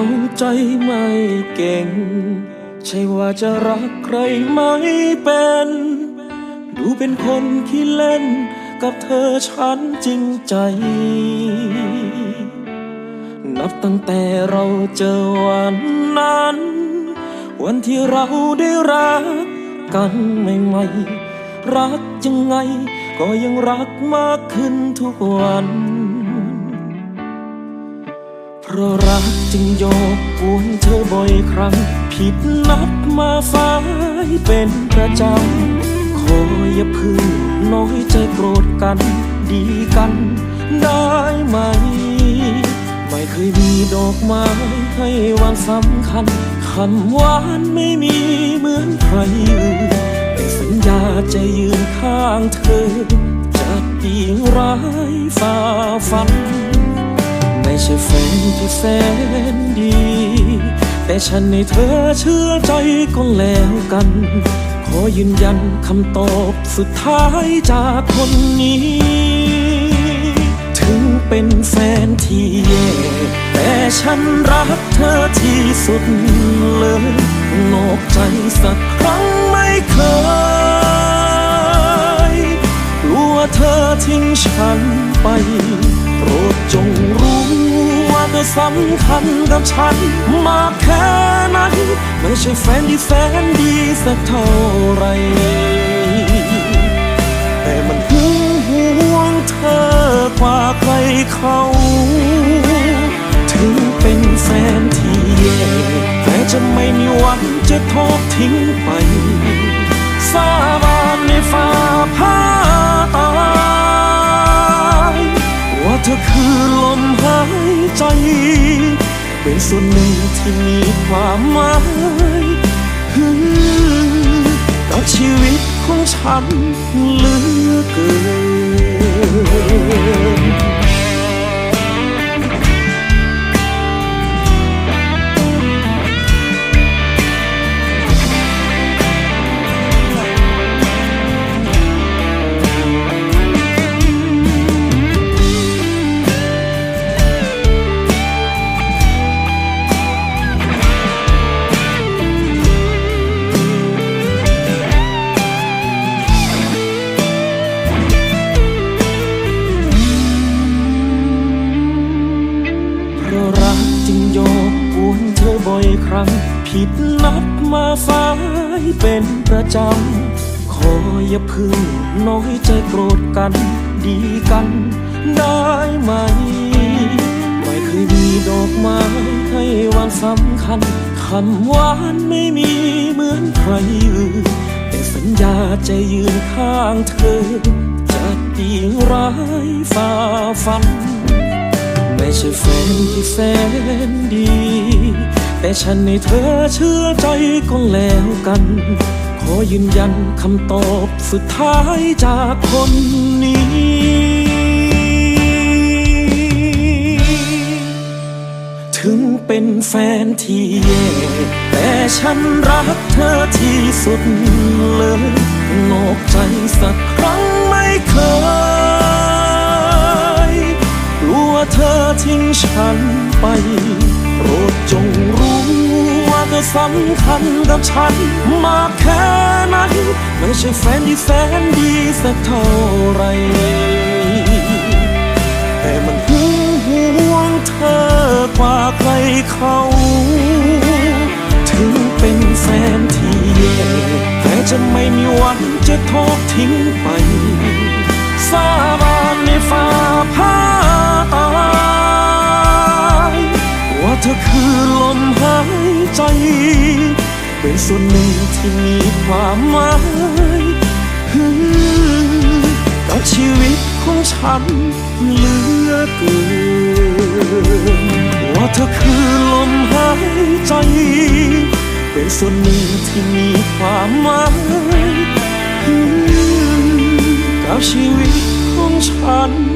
เอาใจไม่เก่ง ใช่ว่าจะรักใครไม่เป็น ดูเป็นคนขี้เล่น กับเธอฉันจริงใจ นับตั้งแต่เราเจอวันนั้น วันที่เราได้รักกันใหม่ๆรักยังไง ก็ยังรักมากขึ้นทุกวัน เพราะรักจึงโยกกวนเธอบ่อยครั้ง ผิดนัดมาฟ้ายเป็นประจำขออย่าเพึ่งน้อยใจโกรธกัน ดีกันได้ไหม ไม่เคยมีดอกไม้ให้วันสำคัญคำหวานไม่มีเหมือนใครอื่นแต่สัญญาจะยืนข้างเธอจะดีร้ายฝ่าฟัน ใช่แฟนที่แสนดี แต่ฉันในเธอเชื่อใจก็แล้วกัน ขอยืนยันคำตอบสุดท้ายจากคนนี้ ถึงเป็นแฟนที่แย่แต่ฉันรักเธอที่สุดเลยนอกใจสักครั้งไม่เคยกลัวเธอทิ้งฉันไปโปรดจงรู้ สำคัญกับฉันมากแค่ไหนไม่ใช่แฟนที่แสนดีสักเท่าไร แต่มันหึงหวงเธอกว่าใครเขา ถึงเป็นแฟนที่แย่แต่จะไม่มีวันจะทอดทิ้งไป เป็นส่วนหนึ่งที่มีความหมายกับชีวิตของฉันเหลือเกิน ผิดนัดมาฟ้ายเป็นประจำ ขออย่าพึ่งน้อยใจโกรธกัน ดีกันได้ไหม ไม่เคยมีดอกไม้ให้วันสำคัญคำหวานไม่มีเหมือนใครอื่นแต่สัญญาจะยืนข้างเธอ จะดีร้ายฝ่าฟัน ไม่ใช่แฟนที่แสนดี แต่ฉันในเธอเชื่อใจก็แล้วกัน ขอยืนยันคำตอบสุดท้ายจากคนนี้ถึงเป็นแฟนที่แย่แต่ฉันรักเธอที่สุดเลยนอกใจสักครั้งไม่เคย กลัวเธอทิ้งฉันไป จงรู้ว่าเธอสำคัญกับฉันมากแค่ไหนไม่ใช่แฟนที่แสนดีสักเท่าไร แต่มันหึงหวงเธอกว่าใครเขาถึงเป็นแฟนที่แย่แต่จะไม่มีวันจะทอดทิ้งไป สาบานในฟ้าผ่า เป็นส่วนหนึ่งที่มีความหมายกับชีวิตของฉันเหลือเกินว่าเธอคือลมหายใจ เป็นส่วนหนึ่งที่มีความหมายกับชีวิตของฉัน